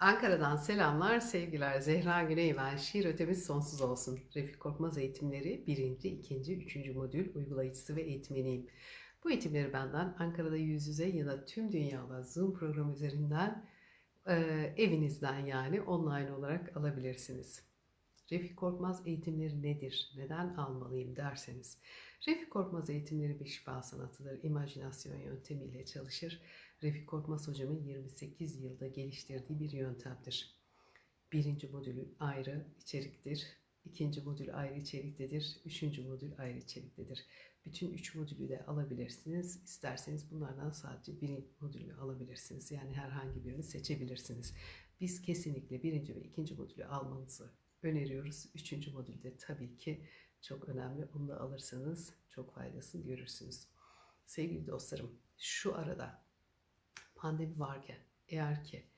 Ankara'dan selamlar, sevgiler. Zehra Güney ben. Şiir ötemiz sonsuz olsun. Refik Korkmaz eğitimleri 1. 2. 3. modül uygulayıcısı ve eğitmeniyim. Bu eğitimleri benden Ankara'da yüz yüze ya da tüm dünyada Zoom programı üzerinden evinizden yani online olarak alabilirsiniz. Refik Korkmaz eğitimleri nedir? Neden almalıyım derseniz. Refik Korkmaz eğitimleri bir şifa sanatıdır. İmajinasyon yöntemiyle çalışır. Refik Korkmaz hocamın 28 yılda geliştirdiği bir yöntemdir. Birinci modülü ayrı içeriktir. ikinci modül ayrı içeriktedir. Üçüncü modül ayrı içeriktedir. Bütün üç modülü de alabilirsiniz. İsterseniz bunlardan sadece bir modülü alabilirsiniz. Yani herhangi birini seçebilirsiniz. Biz kesinlikle birinci ve ikinci modülü almanızı öneriyoruz. Üçüncü modülde tabii ki çok önemli. Onu da alırsanız çok faydasını görürsünüz. Sevgili dostlarım, şu arada pandemi varken eğer ki